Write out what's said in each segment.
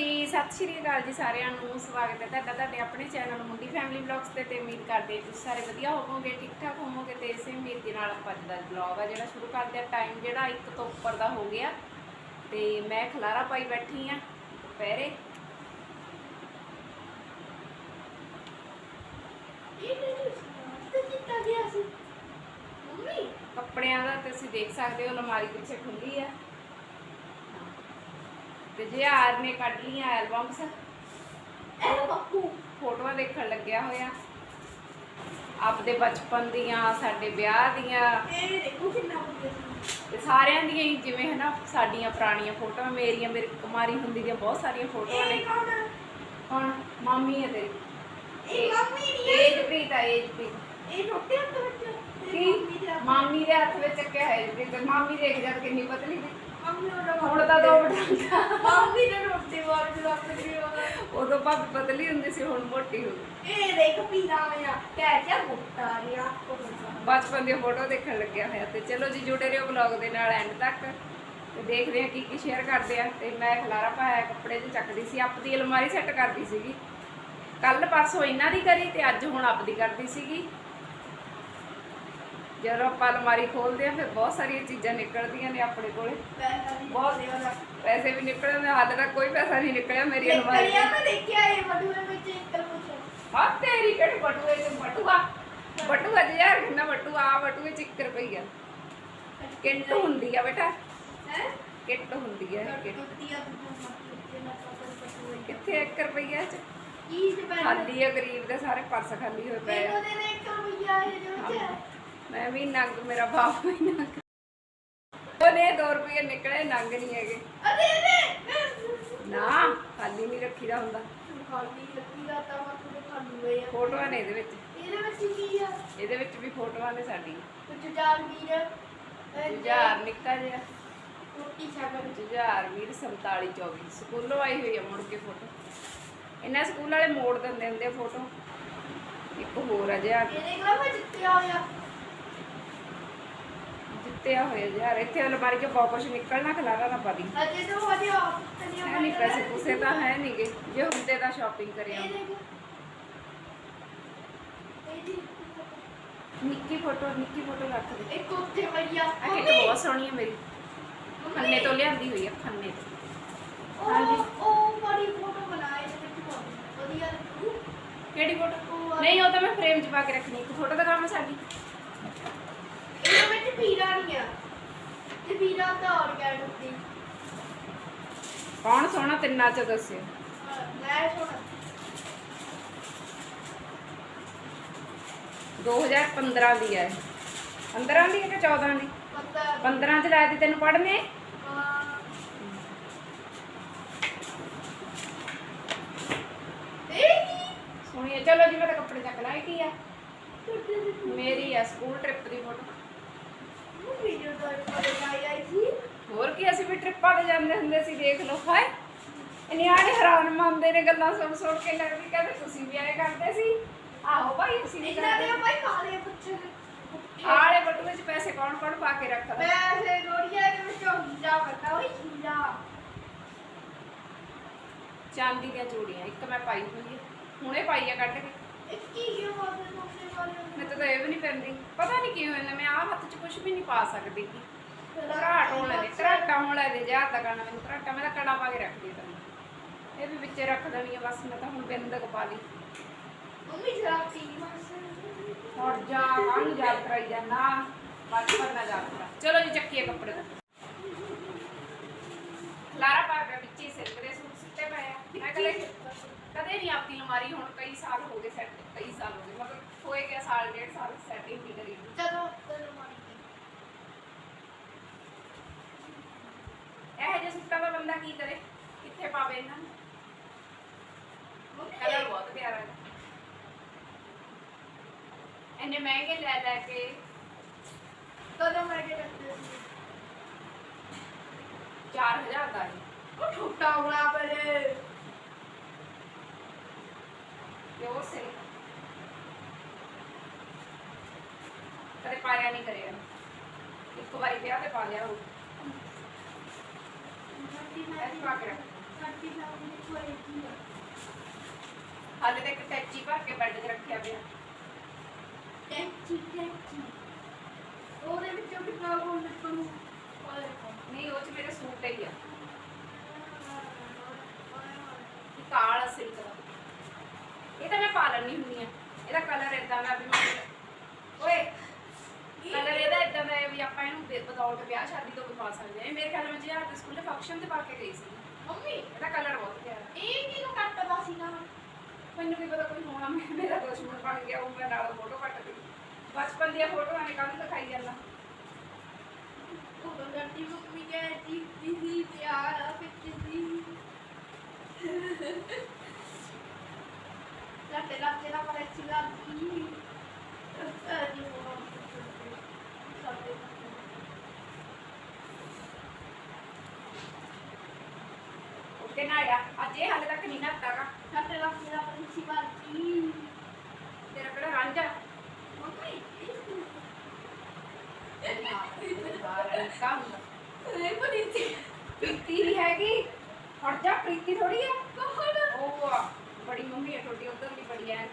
ਜੀ, ਸਤਿ ਸ਼੍ਰੀ ਅਕਾਲ ਜੀ ਸਾਰਿਆਂ ਨੂੰ, ਸਵਾਗਤ ਹੈ ਤੁਹਾਡਾ, ਤੁਹਾਡੇ ਆਪਣੇ ਚੈਨਲ ਮੁੰਡੀ ਫੈਮਿਲੀ ਵਲੌਗਸ ਤੇ ਤੇ ਉਮੀਦ ਕਰਦੇ ਤੁਸੀਂ ਸਾਰੇ ਵਧੀਆ ਹੋਵੋਗੇ ਠੀਕ ਠਾਕ ਹੋਵੋਗੇ ਤੇ ਇਸੇ ਉਮੀਦ ਦੇ ਨਾਲ ਆਪਾਂ ਅੱਜ ਦਾ ਵਲੌਗ ਆ ਜਿਹੜਾ ਸ਼ੁਰੂ ਕਰਦੇ ਆ ਟਾਈਮ ਜਿਹੜਾ ਇੱਕ ਤੋਂ ਉੱਪਰ ਦਾ ਹੋ ਗਿਆ ਤੇ ਮੈਂ ਖਲਾਰਾ ਪਾਈ ਬੈਠੀ ਆ ਦੁਪਹਿਰੇ। ਕੱਪੜਿਆਂ ਦਾ ਤੁਸੀਂ ਦੇਖ ਸਕਦੇ ਹੋ, ਅਲਮਾਰੀ ਪਿੱਛੇ ਖੁੱਲੀ ਆ। ਤੇ ਜੇ ਆਰ ਨੇ ਕੱਢ ਲੀਆਂ ਐਲਬਮਸ ਫੋਟੋਆਂ ਦੇਖਣ ਲੱਗਿਆ ਹੋਇਆ। ਆਪਦੇ ਬਚਪਨ ਦੀਆਂ ਸਾਡੇ ਵਿਆਹ ਦੀਆਂ। ਤੇ ਸਾਰਿਆਂ ਦੀਆਂ ਹੀ ਜਿਵੇਂ ਹਨਾ ਸਾਡੀਆਂ ਪੁਰਾਣੀਆਂ ਫੋਟੋਆਂ ਮੇਰੀਆਂ ਮੇਰੀ ਕੁਮਾਰੀ ਹੁੰਦੀ ਦੀਆਂ ਬਹੁਤ ਸਾਰੀਆਂ ਫੋਟੋਆਂ ਨੇ। ਹੁਣ ਮਾਮੀ ਹੈ ਤੇਰੀ। ਏਜ ਪ੍ਰੀਤ ਆ। ਏਜ ਪ੍ਰੀਤ ਕੀ? ਮਾਮੀ ਦੇ ਹੱਥ ਵਿੱਚ। ਚੱਕਿਆ ਹੈ ਪ੍ਰੀਤ ਮਾਮੀ ਦੇਖ ਜਦ ਕਿੰਨੀ ਪਤਲੀ ਸੀ। ਹੁਣ ਤਾਂ ਦੋ ਬਟਾਂਗਾ ਉਦੋਂ ਭਾਵੇਂ ਪਤਲੀ ਹੁੰਦੀ ਸੀ ਹੁਣ ਮੋਟੀ ਹੋ ਗਈ। ਬਚਪਨ ਦੀਆਂ ਫੋਟੋ ਦੇਖਣ ਲੱਗਿਆ ਹੋਇਆ ਤੇ ਚਲੋ ਜੀ ਜੁੜੇ ਰਹੋ ਵਲੌਗ ਦੇ ਨਾਲ ਐਂਡ ਤੱਕ। ਤੇ ਦੇਖਦੇ ਆ ਕੀ ਕੀ ਸ਼ੇਅਰ ਕਰਦੇ ਆ। ਤੇ ਮੈਂ ਖਲਾਰਾ ਪਾਇਆ ਕੱਪੜੇ ਚੱਕਦੀ ਸੀ ਆਪਦੀ ਅਲਮਾਰੀ ਸੈੱਟ ਕਰਦੀ ਸੀਗੀ। ਕੱਲ ਪਰਸੋਂ ਇਹਨਾਂ ਦੀ ਕਰੀ ਤੇ ਅੱਜ ਹੁਣ ਆਪਦੀ ਕਰਦੀ ਸੀਗੀ। ਜਦੋਂ ਆਪਾਂ ਅਲਮਾਰੀ ਖੋਲਦੇ ਆ ਫਿਰ ਬਹੁਤ ਸਾਰੀਆਂ ਚੀਜ਼ਾਂ ਨਿਕਲਦੀਆਂ ਨੇ ਆਪਣੇ ਕੋਲੇ। ਬਹੁਤ ਪੈਸੇ ਵੀ ਨਿਕਲਦੇ ਨੇ ਹਾਲੇ ਤੱਕ ਕੋਈ ਪੈਸਾ ਨਹੀਂ ਨਿਕਲਿਆ ਮੇਰੀ ਅਲਮਾਰੀ 'ਚ ਹਾਂ ਤੇਰੀ ਕਿਹੜੀ ਬਟੂਏ ਚ ਬਟੂਆ। ਬਟੂਆ ਜੀ ਯਾਰ ਕਿੰਨਾ ਬਟੂਆ ਆ ਬਟੂਏ ਚ 1 ਰੁਪਈਆ। ਕਿੱਟ ਹੁੰਦੀ ਆ ਬੇਟਾ। ਕਿੱਟ ਹੁੰਦੀ ਆ ਇਹ ਕਿੱਟ। ਕਿੱਥੇ 1 ਰੁਪਈਆ ਚ? ਖਾਲੀ ਆ ਗਰੀਬ ਦੇ ਸਾਰੇ ਪਰਸ ਖਾਲੀ ਹੋਏ ਪਏ ਆ। ਮੈਂ ਵੀ ਨੰਗ ਮੇਰਾ ਬਾਪ ਵੀ ਨੰਗ। ਉਹਨੇ 2 ਰੁਪਏ ਨਿਕਲੇ ਨੰਗ ਨਹੀਂ ਹੈਗੇ। ਨਾ ਖਾਲੀ ਨਹੀਂ ਰੱਖੀਦਾ ਹੁੰਦਾ। ਫੋਟੋਆਂ ਨੇ ਇਹਦੇ ਵਿੱਚ। ਇਹਦੇ ਵਿੱਚ ਵੀ ਫੋਟੋਆਂ ਨੇ ਸਾਡੀ। ਜੁਝਾਰ ਨਿੱਕਾ ਜਿਹਾ। ਜੁਝਾਰ ਵੀਰ 47 24 ਸਕੂਲੋਂ ਆਈ ਹੋਈ ਆ ਮੁੜ ਕੇ ਫੋਟੋ। ਇਹਨਾਂ ਸਕੂਲ ਵਾਲੇ ਮੋੜ ਦਿੰਦੇ ਹੁੰਦੇ ਆ ਫੋਟੋ। ਇੱਕ ਹੋਰ ਆ ਜਿਹਾ। ਜਿੱਤਿਆ ਹੋਇਆ। ਯਾਰ ਇੱਥੇ ਅਲਮਾਰੀ ਚੋਂ ਬਹੁਤ ਕੁਛ ਨਿਕਲਣਾ ਖਲਾਰਾ ਨਾ ਪਾਦੀ ਹੈ ਨਹੀਂ ਪੈਸੇ ਪੂਸੇ ਤਾਂ ਹੈ ਨਹੀਂਗੇ ਜੇ ਹੁੰਦੇ ਤਾਂ ਸ਼ਾਪਿੰਗ ਕਰਿਆ ਨਿੱਕੀ ਫੋਟੋ ਨਿੱਕੀ ਫੋਟੋ ਰੱਖ ਦੇ। ਇੱਕ ਉੱਥੇ ਮਰੀਆ ਆ ਕਿੱਟ ਬਹੁਤ ਸੋਹਣੀ ਹੈ ਮੇਰੀ। ਖੰਨੇ ਤੋਂ ਲਿਆਂਦੀ ਹੋਈ ਆ ਖੰਨੇ ਤੋਂ। ਹਾਂਜੀ। ਉਹ ਉਹ ਬੜੀ ਫੋਟੋ ਬਣਾਏ ਤੇ ਵਿੱਚ ਬਹੁਤ ਵਧੀਆ ਲੱਗੂ। ਕਿਹੜੀ ਫੋਟੋ ਨਹੀਂ ਉਹ ਤਾਂ ਮੈਂ ਫਰੇਮ 'ਚ ਪਾ ਕੇ ਰੱਖਣੀ ਇੱਕ ਫੋਟੋ ਦਿਖਾਵਾਂ ਸਾਡੀ। ਇਹਦੇ ਵਿੱਚ ਪੀਰਾ ਨਹੀਂ ਆ। ਤੇ ਪੀਰਾ ਤਾਂ ਆਰਗੈਨਿਕ ਹੁੰਦੀ ਕੌਣ ਸੋਹਣਾ ਤਿੰਨਾਂ 'ਚ ਦੱਸਿਓ? ਮੈਂ ਸੁਣ 2015 ਦੀ ਹੈ 15 ਦੀ ਹੈ ਕਿ 14 ਦੀ? ਪਤਾ 15 ਚ ਲਾਇਆ ਤੀ ਤੈਨੂੰ ਕੀ? ਸੁਣੀਏ ਚਲੋ ਜੀ ਮੈਂ ਤਾਂ ਕੱਪੜੇ ਚੱਕ ਲਾਂ ਇਹ ਕੀ ਆ। ਮੇਰੀ ਆ ਸਕੂਲ ਟ੍ਰਿਪ ਦੀ ਫੋਟੋ। ਵੀਡੀਓ ਦਾ ਬਣਾਈ ਆਈ ਸੀ ਹੋਰ ਕੀ ਅਸੀਂ ਵੀ ਟ੍ਰਿਪਾਂ ਤੇ ਜਾਂਦੇ ਹੁੰਦੇ ਸੀ ਦੇਖ ਲਓ ਹਾਏ। ਇਹ ਨਿਆਣੇ ਹੈਰਾਨ ਮੰਨਦੇ ਨੇ ਗੱਲਾਂ ਸੁਣ ਸੁਣ ਕੇ ਲੱਗਦੀ ਕਹਿੰਦੇ ਤੁਸੀਂ ਵੀ ਐਂ ਕਰਦੇ ਸੀ। ਆਹੋ ਭਾਈ ਅਸੀਂ ਵੀ ਇਹਨਾਂ ਦੇ ਕਰਦੇ ਭਾਈ ਕਾਲੇ ਪੁੱਛੇ ਆਲੇ ਬਟੂਏ ਚ ਪੈਸੇ ਕੌਣ ਕੌਣ ਪਾ ਕੇ ਰੱਖਦਾ? ਮੈਂ ਸੇ ਗੋੜੀਆਂ ਦੇ ਵਿੱਚੋਂ ਹੀਰਾ ਕਰਦਾ ਹੋਈ ਹੀਰਾ ਚਾਂਦੀ ਦੀਆਂ ਚੂੜੀਆਂ ਇੱਕ ਮੈਂ ਪਾਈ ਹੋਈ ਹੈ। ਹੁਣੇ ਪਾਈ ਆ ਕੱਢ ਕੇ। ਇੱਕ ਬੋਲਦੇ ਤੁਸੀਂ ਵਾਲੇ ਮੈਨੂੰ ਤਾਂ ਇਹ ਵੀ ਨਹੀਂ ਪੈਂਦੀ ਪਤਾ ਨਹੀਂ ਕੀ ਹੋਇਆ ਮੈਂ ਆਹ ਹੱਥ 'ਚ ਕੁਝ ਵੀ ਨਹੀਂ ਪਾ ਸਕਦੀ ਗੀ ਘਰਾਟ ਹੋਣ ਲੱਗੇ ਘਰਾਟਾ ਹੋਣ ਲੱਗੇ ਜੇ ਹੱਥ ਦਾ ਕਰਨਾ ਮੈਨੂੰ ਘਰਾਟਾ ਮੈਂ ਤਾਂ ਕੜਾ ਪਾ ਕੇ ਰੱਖਦੀ ਤਾਂ। ਇਹ ਵੀ ਵਿੱਚੇ ਰੱਖ ਦੇਣੀ ਆ ਬਸ ਮੈਂ ਤਾਂ ਹੁਣ ਬਿੰਦਕ ਪਾ ਲਈ। ਮੰਮੀ ਜਰਾ ਪੀ ਮਾਸ ਹੁਣ ਜਾ ਕਾਹਨੂੰ ਯਾਦ ਕਰਾਈ ਜਾਂਦਾ ਬਚਪਨ ਨਾ ਯਾਦ ਕਰਾ। ਚਲੋ ਜੀ ਚੱਕੀਏ ਕੱਪੜੇ ਦਾ। ਲਾਰਾ ਪਾ ਕੇ ਵਿੱਚੇ ਸਿਰ ਦੇ ਸੂਟ ਸਿੱਟੇ ਪਏ ਆ। ਮੈਂ ਕਦੇ ਕਦੇ ਨਹੀਂ ਆਪਣੀ ਅਲਮਾਰੀ ਹੁਣ ਕਈ ਸਾਲ ਹੋ ਗਏ ਸੈੱਟ ਕਈ ਸਾਲ ਹੋ ਗਏ ਮਤਲਬ ਹੋਏ ਗਿਆ ਸਾਲ ਡੇਢ ਸਾਲ ਸੈਟਿੰਗ ਨਹੀਂ ਕਰੀ। ਚਲੋ ਚਲੋ ਮਾਰੀ ਇਹੋ ਜਿਹੇ ਸੂਟਾਂ ਦਾ ਬੰਦਾ ਕੀ ਕਰੇ? ਕਿੱਥੇ ਪਾਵੇ ਇਹਨਾਂ ਨੂੰ? ਕਲਰ ਮੰਮੀ ਬਹੁਤ ਪਿਆਰਾ ਹੈ। ਇੰਨੇ ਮਹਿੰਗੇ ਲੈ ਲੈ ਕੇ। ਕਦੋਂ ਮੈਂ ਕੇ ਰੱਖਦੇ ਸੀ 4000 ਦਾ ਹੈ। ਉਹ ਪਰੇ। ਸੇ ਕਦੇ ਪਾਇਆ ਨਹੀਂ ਕਰਿਆ। ਇੱਕ ਵਾਰੀ ਵਿਆਹ ਤੇ ਪਾ ਲਿਆ ਐਸੀ ਪਾ ਕੇ ਰੱਖ। ਆ ਹਾਲੇ ਤੱਕ ਟੈਚੀ ਭਰ ਕੇ ਬੈੱਡ 'ਤੇ ਰੱਖਿਆ ਪਿਆ। ਉਹਦੇ ਵਿੱਚੋਂ ਕਿੰਨਾ ਗੋਲ ਨਿਕਲੂ ਓਏ ਨਹੀਂ ਉਹ 'ਚ ਮੇਰੇ ਸੂਟ ਹੀ ਆ। ਕਾਲਾ ਸਿਲਕ ਦਾ। ਇਹ ਤਾਂ ਮੈਂ ਪਾ ਲੈਣੀ ਹੁੰਦੀ ਆ ਇਹਦਾ ਕਲਰ ਇਦਾਂ ਦਾ ਵੀ ਮੈਂ ਓਏ! ਕਲਰ ਇਹਦਾ ਇਦਾਂ ਦਾ ਹੈ ਵੀ ਆਪਾਂ ਇਹਨੂੰ ਵਿਦਆਊਟ ਵਿਆਹ ਸ਼ਾਦੀ ਤੋਂ ਵੀ ਪਾ ਸਕਦੇ ਹਾਂ। ਮੇਰੇ ਖਿਆਲ ਵਿੱਚ ਯਾਰ ਤੇ ਸਕੂਲੇ ਫੰਕਸ਼ਨ ਤੇ ਪਾ ਕੇ ਗਈ ਸੀ। ਮੰਮੀ? ਇਹਦਾ ਕਲਰ ਬਹੁਤ ਪਿਆਰਾ। ਇਹ ਕਿਹਨੂੰ ਕੱਟਦਾ ਸੀ ਨਾ ਮੈਨੂੰ ਵੀ ਪਤਾ ਕੋਈ ਹੋਣਾ ਮੈਂ ਮੇਰਾ ਦੁਸ਼ਮਣ ਬਣ ਗਿਆ ਉਹ ਮੈਂ ਨਾਲ ਫੋਟੋ ਕੱਟ ਦਿੱਤੀ ਬਚਪਨ ਦੀਆਂ ਫੋਟੋਆਂ ਨੇ ਕੱਲ ਦਿਖਾਈ ਜਾਂਦਾ। ਉਹ ਗੰਦੀ ਮੰਮੀ ਕਹਿੰਦੀ ਦੀਦੀ ਪਿਆਰ ਪਿੱਛੇ ਦੀ ਲੱਤੇ ਲੱਤੇ ਦਾ ਪਰ ਅੱਛੀ ਲੱਗਦੀ ਅਜੀ ਉਹ ਉੱਤੇ ਨਾ ਆਇਆ। ਅੱਜ ਇਹ ਹਾਲੇ ਤੱਕ ਨਹੀਂ ਨਹਾਤਾਗਾ ਲੱਤੇ ਲੱਤੇ ਦਾ ਪਰ ਅੱਛੀ ਲੱਗਦੀ ਤੇਰਾ ਕਿਹੜਾ ਰਾਂਝਾ ਇਹ ਸੀ ਪ੍ਰੀਤੀ ਵੀ ਹੈਗੀ। ਹਟ ਜਾ ਪ੍ਰੀਤੀ ਥੋੜੀ ਆ। ਕੋਹੜ ਉਹ ਆ। ਬੜੀ ਮੰਮੀ ਹੈ ਤੁਹਾਡੀ ਉਧਰ ਦੀ ਬੜੀ ਐ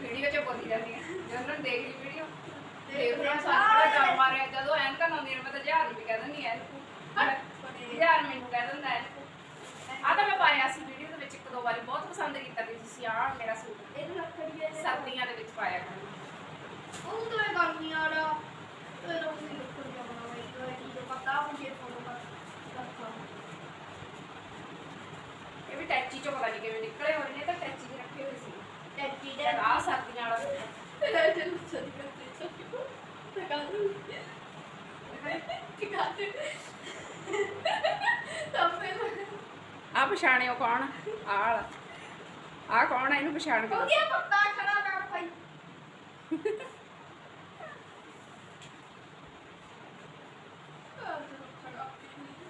ਵੀਡੀਓ 'ਚ ਬੋਲੀ ਜਾਂਦੀ ਹੈ ਜਦੋਂ ਦੇਖ ਲਈ ਵੀਡੀਓ। ਦੇਖ ਲਿਆ ਸਾਰਾ ਕੰਮ ਮਾਰਿਆ ਜਦੋਂ ਐਨਕਾਂ ਲਾਉਂਦੀ ਨੇ ਮੈਂ ਤਾਂ ਹਜ਼ਾਰ ਰੁਪਏ ਕਹਿ ਦਿੰਦੀ ਐ ਹਜ਼ਾਰ ਮੈਨੂੰ ਕਹਿ ਦਿੰਦਾ ਐ ਆ ਤਾਂ ਮੈਂ ਪਾਇਆ ਸੀ ਵੀਡੀਓ ਦੇ ਵਿੱਚ ਇੱਕ ਦੋ ਵਾਰੀ ਬਹੁਤ ਪਸੰਦ ਕੀਤਾ ਵੀ ਤੁਸੀਂ ਆਹ ਮੇਰਾ ਸੂਟ ਇਹ ਲੱਕੜੀ ਹੈ ਸਰਦੀਆਂ ਦੇ ਵਿੱਚ ਪਾਇਆ ਕਰਨਾ ਉਹ ਤਾਂ ਗਰਮੀ ਆ ਰਹਾ ਤੇ ਰੋਣੀ ਲੱਕੜੀ ਦਾ ਬਣਾਵੇ ਇਹ ਚੀਜ਼ ਪਤਾ ਮੁਝੇ ਫੋਟੋ ਕਰ ਰੱਖਾ ਇਹ ਵੀ ਟੈਚੀ ਚੋਂ ਪਤਾ ਨਹੀਂ ਕਿਵੇਂ ਨਿਕਲੇ ਹੋਏ ਨੇ ਤਾਂ ਟੈਚੀ ਦੇ ਰੱਖੇ ਹੋਏ ਸੀ ਟੈਚੀ ਦੇ ਆ ਸਰਦੀਆਂ ਵਾਲਾ ਹੈ। ਤੇ ਜਲ ਚਲੀ ਕਰਤੇ ਚਲੀ ਤੇ ਕਾਹਨੂੰ ਤੇ ਤਾਂ ਫਿਰ ਆ ਪਛਾਣਿਓ ਕੌਣ? ਆਹ ਵਾਲਾ ਆ ਕੌਣ ਆ? ਇਹਨੂੰ ਪਛਾਣ ਕੇ ਹੋ। ਗਿਆ ਪੱਤਾ ਖੜਾ ਕਰ ਭਾਈ।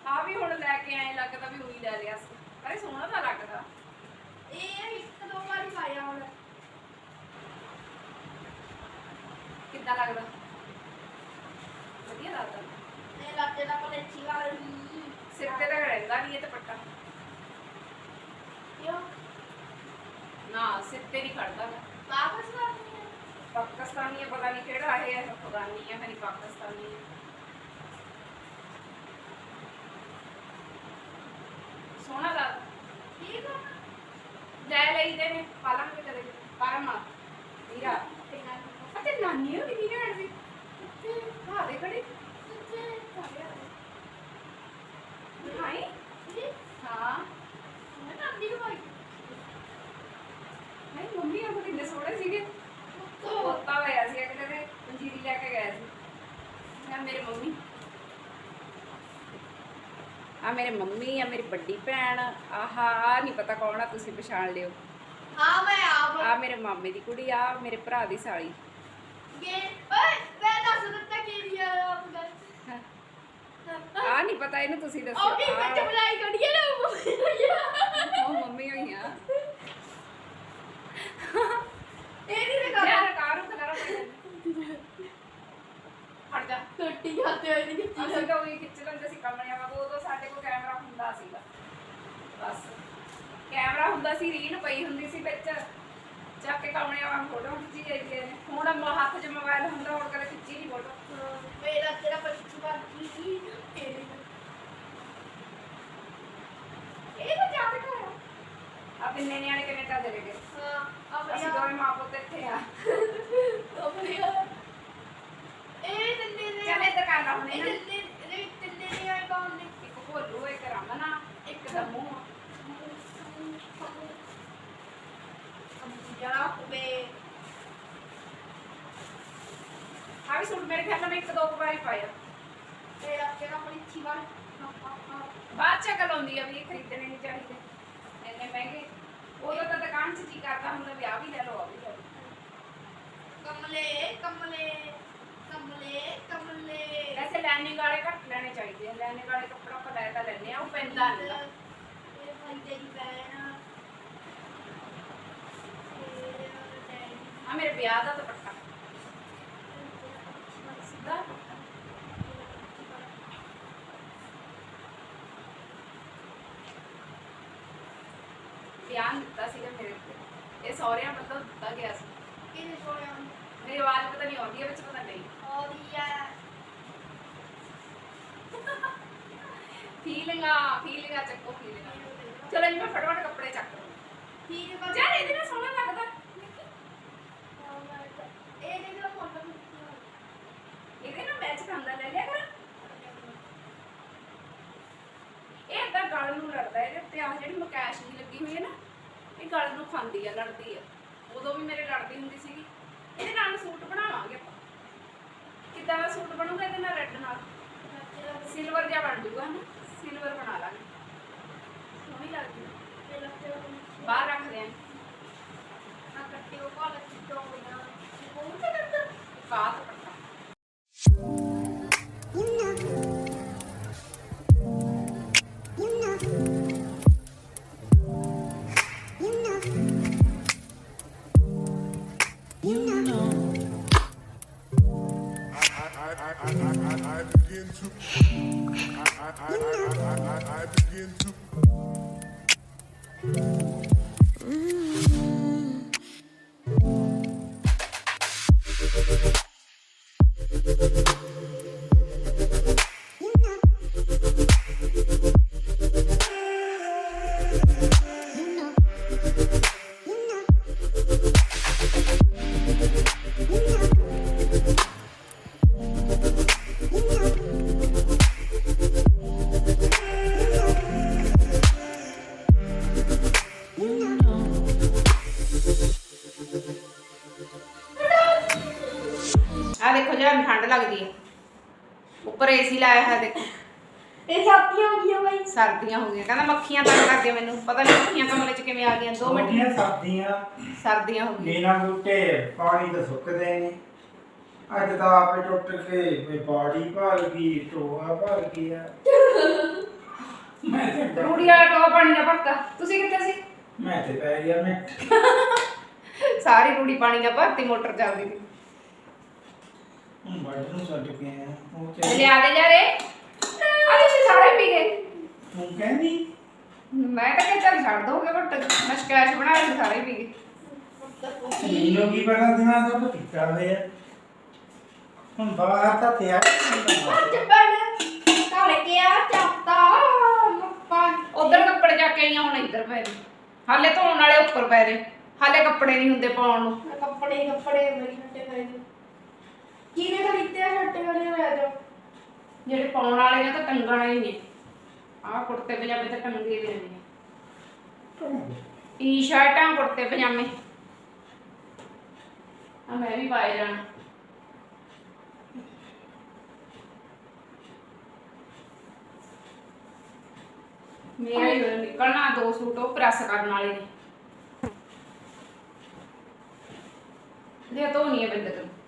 ਆ ਵੀ ਹੁਣ ਲੈ ਕੇ ਆਏ ਲੱਗਦਾ ਵੀ ਉਹੀ ਲੈ ਲਿਆ ਸੀ। ਅਰੇ ਸੋਹਣਾ ਤਾਂ ਲੱਗਦਾ। ਇਹ ਇੱਕ ਦੋ ਵਾਰੀ ਪਾਇਆ ਹੁਣ। ਕਿੱਦਾਂ ਲੱਗਦਾ? ਵਧੀਆ ਲੱਗਦਾ। ਇਹ ਲੱਤੇ ਦਾ ਪਰ ਅੱਛੀ ਵਾਲੀ। ਸਿਰ ਤੇ ਤਾਂ ਰਹਿੰਦਾ ਨਹੀਂ ਇਹ ਦੁਪੱਟਾ। ਯੋ ਨਾ ਸਿਰ ਤੇ ਨਹੀਂ ਖੜਦਾ। ਕਰਨੀ ਹੈ ਪਾਕਿਸਤਾਨੀ ਹੈ ਪਤਾ ਨਹੀਂ ਕਿਹੜਾ ਇਹ ਹੈ ਅਫਗਾਨੀ ਹੈ ਨਹੀਂ ਪਾਕਿਸਤਾਨੀ ਹੈ ਸੋਹਣਾ ਲੱਗਦਾ ਠੀਕ ਆ। ਲੈ ਲਈਦੇ ਨੇ ਪਾਲਾਂਗੇ ਕਦੇ। ਪਰਮਾ ਵੀਰਾ ਤੇ ਅਤੇ ਨਾਨੀ ਹੋ ਕਿੰਨੀ ਘੜ ਸੀ ਹਾਂ ਦੇ ਖੜੀ। ਹਾਈ ਹਾਂ। ਨਹੀਂ ਮੰਮੀ ਸੋਹਣੇ ਸੀਗੇ। ਤੋਤਾ ਹੋਇਆ ਸੀ ਅਗਲੇ ਦੇ ਪੰਜੀਰੀ ਲੈ ਕੇ ਗਏ ਸੀ। ਆ ਮੇਰੇ ਮੰਮੀ। ਆ ਮੇਰੇ ਮੰਮੀ ਆ ਮੇਰੀ ਵੱਡੀ ਭੈਣ ਆਹਾ ਨਹੀਂ ਪਤਾ ਕੌਣ ਆ ਤੁਸੀਂ ਪਛਾਣ ਲਿਓ। ਹਾਂ ਮੈਂ ਆਪ। ਆ ਮੇਰੇ ਮਾਮੇ ਦੀ ਕੁੜੀ ਆ ਮੇਰੇ ਭਰਾ ਦੀ ਸਾਲੀ। ਇਹ ਓਏ ਮੈਂ ਦੱਸ ਦਿੱਤਾ ਕੀ ਲਿਆ ਆਪ ਗੱਲ। ਆ ਨਹੀਂ ਪਤਾ ਇਹਨੂੰ ਤੁਸੀਂ ਦੱਸੋ ਉਹ ਵੀ ਬੱਚੇ ਆਹ ਬੁਲਾਈ ਕਰੀਏ ਨਾ ਉਹ ਮੰਮੀ ਹੋਈ ਆ ਇਹ ਨਹੀਂ ਲਗਾ ਯਾਰ ਕਾਰੂ ਕਲਰ ਹਟ ਜਾ ਟੱਟੀ ਜਾਂਦੇ ਹੋਏ ਨਹੀਂ ਅਸੀਂ ਤਾਂ ਉਹੀ ਖਿੱਚ ਲੈਂਦੇ ਸੀ ਕਮਰਿਆਂ ਵਾਂਗੂ ਉਦੋਂ ਸਾਡੇ ਕੋਲ ਕੈਮਰਾ ਹੁੰਦਾ ਸੀਗਾ ਬਸ ਕੈਮਰਾ ਹੁੰਦਾ ਸੀ ਰੀਨ ਪਈ ਹੁੰਦੀ ਸੀ ਵਿੱਚ ਚੱਕ ਕੇ ਕਮਰਿਆਂ ਵਾਂਗ ਫੋਟੋ ਖਿੱਚੀ ਜਾਂਦੀਆਂ ਨੇ ਹੁਣ ਮ- ਹੱਥ 'ਚ ਮੋਬਾਈਲ ਹੁੰਦਾ ਹੁਣ ਕਦੇ ਖਿੱਚੀ ਨਹੀਂ ਫੋਟੋ ਮੇਰਾ ਤੇਰਾ ਪਰਿਚੀ ਬਾਕੀ ਸੀ ਤੇਰੇ ਇਹ ਤਾਂ ਜਾ ਕੇ ਹੋਇਆ ਆ ਤਿੰਨੇ ਨਿਆਣੇ ਕੈਨੇਡਾ ਚਲੇ ਗਏ? ਹਾਂ ਆ ਅਸੀਂ ਦੋਵੇਂ ਮਾਂ ਪੁੱਤ ਇੱਥੇ ਆ। ਇਹ ਤੰਨੇ ਨੇ? ਚੱਲ ਇੱਧਰ ਕਰ ਲਾ ਹੁਣ ਇਹ ਇਹਨਾਂ ਤੰਨੇ ਨੇ ਤੰਨੇ ਨੇ ਆਏ ਕੌਣ ਨੇ? ਇੱਕ ਭੋਲੂ ਇੱਕ ਰਮਨਾ ਇੱਕ ਦਮੂ ਜਰਾ ਕੁਬੇ ਆ ਵੀ ਸੂਟ ਮੇਰੇ ਖਿਆਲ ਨਾਲ ਮੈਂ ਇੱਕ ਦੋ ਕੁ ਵਾਰੀ ਪਾਇਆ। ਤੇਰਾ ਤੇਰਾ ਪਰਿਚੀ ਵਾਲ ਬਾਅਦ ਚ ਅਕਲ ਆਉਂਦੀ ਆ ਵੀ ਇਹ ਖਰੀਦਣੇ ਨਹੀਂ ਚਾਹੀਦੇ। ਇੰਨੇ ਮਹਿੰਗੇ। ਉਦੋਂ ਤਾਂ ਦੁਕਾਨ 'ਚ ਜੀ ਕਰਦਾ ਹੁੰਦਾ ਵੀ ਆ ਵੀ ਲੈ ਲਓ ਆ ਵੀ ਲੈ ਲਓ। ਕਮਲੇ ਕਮਲੇ ਕਮਲੇ ਕਮਲੇ। ਵੈਸੇ ਲਾਈਨਿੰਗ ਵਾਲੇ ਘੱਟ ਲੈਣੇ ਚਾਹੀਦੇ ਆ ਲਾਈਨਿੰਗ ਵਾਲੇ ਕੱਪੜਾ ਆਪਾਂ ਲੈ ਤਾਂ ਲੈਂਦੇ ਆ ਉਹ ਪੈਂਦਾ ਨਹੀਂ ਗਾ। ਇਹ ਭਾਈ ਤੇਰੀ ਭੈਣ ਇਹ ਡੈਡੀ ਆ ਮੇਰੇ ਵਿਆਹ ਦਾ ਦੁਪੱਟਾ। ਧਿਆਨ ਦਿੱਤਾ ਸੀਗਾ ਮੇਰੇ ਤੇ। ਇਹ ਸਹੁਰਿਆਂ ਵੱਲੋਂ ਦਿੱਤਾ ਗਿਆ ਸੀ। ਕਿਹਨੇ ਸੋਇਆ ਮੇਰੀ ਆਵਾਜ਼ ਪਤਾ ਨਹੀਂ ਆਉਂਦੀ ਹੈ ਵਿੱਚ ਪਤਾ ਨਹੀਂ। ਔਰੀਆ ਫੀਲਿੰਗਾਂ ਫੀਲਿੰਗਾਂ ਚੱਕੋ ਫੀਲਿੰਗਾਂ। ਚਲੋ ਜੀ ਮੈਂ ਫਟਾਫਟ ਕੱਪੜੇ ਚੱਕ ਲਵਾਂ। ਠੀਕ ਹੈ ਯਾਰ ਇਹਦੇ ਨਾਲ ਸੋਹਣਾ ਲੱਗਦਾ। ਫੋਟੋ ਇਹਦੇ ਨਾਲ ਮੈਚ ਖਾਂਦਾ ਲੈ ਲਿਆ ਕਰ। ਇਹ ਏਦਾਂ ਗਲ ਨੂੰ ਲੜਦਾ ਇਹਦੇ ਉੱਤੇ ਆਹ ਜਿਹੜੀ ਮਕੈਸ਼ ਦੀ ਲੱਗੀ ਹੋਈ ਹੈ ਨਾ। ਇਹ ਗਲ ਨੂੰ ਖਾਂਦੀ ਆ ਲੜਦੀ ਆ। ਉਦੋਂ ਵੀ ਮੇਰੇ ਲੜਦੀ ਹੁੰਦੀ ਸੀਗੀ। ਇਹਦੇ ਨਾਲ ਸੂਟ ਬਣਾਵਾਂਗੇ ਆਪਾਂ। ਕਿੱਦਾਂ ਦਾ ਸੂਟ ਬਣੂਗਾ ਇਹਦੇ ਨਾਲ ਰੈੱਡ ਨਾਲ? ਸਿਲਵਰ ਜਿਹਾ ਬਣ ਜੂਗਾ ਹਨਾ? ਸਿਲਵਰ ਬਣਾ ਲਾਂਗੇ। ਸੋਹਣੀ ਲੱਗਦੀ ਆ। ਬਾਹਰ ਰੱਖਦੇ ਆਂ ਕਾਤ ਪੱਟਾ ਲਾਇਆ ਹੈ ਦੇਖੋ। ਇਹ ਸਾਥੀਆਂ ਹੋ ਗਈਆਂ ਬਾਈ। ਸਰਦੀਆਂ ਹੋ ਗਈਆਂ। ਕਹਿੰਦਾ ਮੱਖੀਆਂ ਤੰਗ ਕਰਦੇ ਮੈਨੂੰ। ਪਤਾ ਨਹੀਂ ਮੱਖੀਆਂ ਕਮਰੇ 'ਚ ਕਿਵੇਂ ਆ ਗਈਆਂ। 2 ਮਿੰਟ। ਸਰਦੀਆਂ। ਸਰਦੀਆਂ ਹੋ ਗਈਆਂ। ਬਿਨਾਂ ਬੂਟੇ ਪਾਣੀ ਤਾਂ ਸੁੱਕਦੇ ਨੇ ਅੱਜ ਤਾਂ ਆਪੇ ਟੁੱਟ ਕੇ ਵੀ ਬਾੜੀ ਭਰ ਗਈ ਟੋਆ ਭਰ ਗਿਆ। ਮੈਂ ਤੇ ਰੂੜੀ ਵਾਲਾ ਟੋਆ ਪਾਣੀ ਦਾ ਭਰਤਾ ਤੁਸੀਂ ਕਿੱਥੇ ਸੀ? ਮੈਂ ਤੇ ਪੈ ਗਿਆ ਮੈਂ ਸਾਰੀ ਰੂੜੀ ਪਾਣੀ ਦਾ ਭਰਤੀ ਮੋਟਰ ਚੱਲਦੀ ਸੀ ਹੁਣ ਵੱਡ ਨੂੰ ਛੱਡ ਕੇ ਆਇਆ। ਉਹ ਤੇ ਚੱਲ ਲਿਆ ਦੇ ਜਾ ਰੇ। ਆ ਤੁਸੀਂ ਸਾਰੇ ਪੀ ਗਏ। ਤੂੰ ਕਹਿੰਦੀ? ਮੈਂ ਤਾਂ ਕਿਹਾ ਚੱਲ ਛੱਡ ਦੋਗੇ ਬਟ ਮੈਂ ਸਕੈਸ਼ ਬਣਾ ਲਈ ਸਾਰੇ ਪੀ ਗਏ। ਮੈਨੂੰ ਕੀ ਪਤਾ ਦਿਮਾਗ ਦਾ ਪੀਤਾ ਹੋਇਆ ਹੁਣ ਬਾਹਰ ਤਾਂ ਤਿਆਰ ਜੱਬਨ ਕਾਲੇ ਕੇ ਆ ਚਾਪਤਾ ਲੱਪਾ। ਉਧਰ ਕੱਪੜੇ ਜਾ ਕੇ ਆਈਆਂ ਹੁਣ ਇੱਧਰ ਪੈ ਨੇ ਹਾਲੇ ਧੋਣ ਵਾਲੇ ਉੱਪਰ ਪੈ ਨੇ ਹਾਲੇ ਕੱਪੜੇ ਨਹੀਂ ਹੁੰਦੇ ਪਾਉਣ ਨੂੰ। ਕੱਪੜੇ ਕੱਪੜੇ ਮੇਰੇ ਛੱਟੇ ਕਰੇ ਕਿਹਨੇ ਖਰੀਦਿਆ ਛੱਟੇ ਕਰੇ ਲੈ ਜਾ ਜਿਹੜੇ ਪਾਉਣ ਵਾਲੇ ਨੇ ਤਾਂ ਟੰਗਣਾ ਹੀ ਨੇ ਆਹ ਕੁੜਤੇ ਪਜਾਮੇ ਤਾਂ ਟੰਗੇ ਵੀ ਨੇ ਟੀ ਸ਼ਰਟਾਂ ਕੁੜਤੇ ਪਜਾਮੇ। ਆ ਮੈਂ ਵੀ ਪਾਏ ਜਾਣਾ। ਮੇਰਾ ਹੀ ਨਿਕਲਣਾ, ਦੋ ਸੂਟ ਉਹ ਪ੍ਰੈਸ ਕਰਨ ਵਾਲੇ ਨੇ। ਦੇ ਤੋਂ ਨਹੀਂ ਹੈ ਬਿੰਦ ਤੂੰ।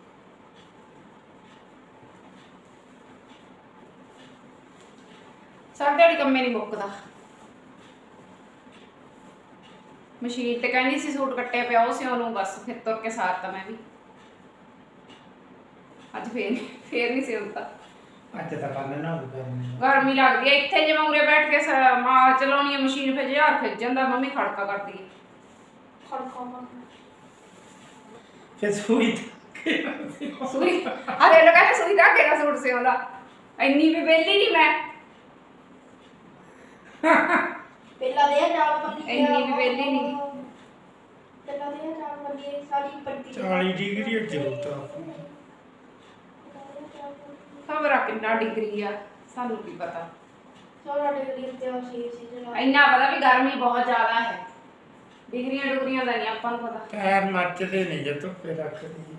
ਸਾਡਾ ਦਿਹਾੜੀ ਕੰਮੇ ਨਹੀਂ ਮੁੱਕਦਾ। ਮਸ਼ੀਨ ਤੇ ਕਹਿੰਦੀ ਸੀ ਸੂਟ ਕੱਟਿਆ ਪਿਆ ਉਹ ਸਿਉਂ ਨੂੰ ਬਸ ਫਿਰ ਤੁਰ ਕੇ ਸਾਰਤਾ ਮੈਂ ਵੀ। ਅੱਜ ਫੇਰ ਫੇਰ ਨਹੀਂ ਸਿਉਂਤਾ ਅੱਜ ਤਾਂ ਕੱਲ ਨਾ ਹੋ ਕਰਨੀ ਗਰਮੀ ਲੱਗਦੀ ਹੈ ਇੱਥੇ ਜਿਵੇਂ ਉਰੇ ਬੈਠ ਕੇ ਸ- ਮਾਂ ਚਲਾਉਣੀ ਹੈ ਮਸ਼ੀਨ ਫਿਰ ਹਜ਼ਾਰ ਖਿੱਚ ਜਾਂਦਾ ਮੰਮੀ ਖੜਕਾ ਕਰਦੀ ਹੈ। ਖੜਕਾ ਮਾਰ ਫਿਰ ਸੂਈ ਸੂਈ ਅਰੇ ਲੋਕਾਂ ਨੇ ਸੂਈ ਦਾ ਕਿਹੜਾ ਸੂਟ ਸਿਉਂਦਾ। ਇੰਨੀ ਵੀ ਵਿਹਲੀ ਨਹੀਂ ਮੈਂ। ਪਹਿਲਾਂ ਦੇ ਚਾਲ ਪੱਤੀ ਇੰਨੀ ਵੀ ਵਿਹਲੀ ਨੀ। ਪਹਿਲਾਂ ਦੇ ਚਾਲ ਪੱਤੀ ਸਾਰੀ ਪੱਟੀ 40 ਡਿਗਰੀ ਉੱਤੇ ਹੁੰਦਾ ਖਬਰ ਆ ਕਿੰਨਾ ਡਿਗਰੀ ਆ ਸਾਨੂੰ ਕੀ ਪਤਾ। ਸਾਰਾ ਡਿਗਰੀ ਤੇ ਉਹ ਸੀ ਸੀ ਜਨਾ ਇੰਨਾ ਪਤਾ ਵੀ ਗਰਮੀ ਬਹੁਤ ਜ਼ਿਆਦਾ ਹੈ। ਡਿਗਰੀਆਂ ਡੁਗਰੀਆਂ ਦਾ ਨਹੀਂ ਆਪਾਂ ਨੂੰ ਪਤਾ। ਪੈਰ ਮੱਚਦੇ ਨਹੀਂ ਜੇ ਧੁੱਪੇ ਰੱਖਦੀ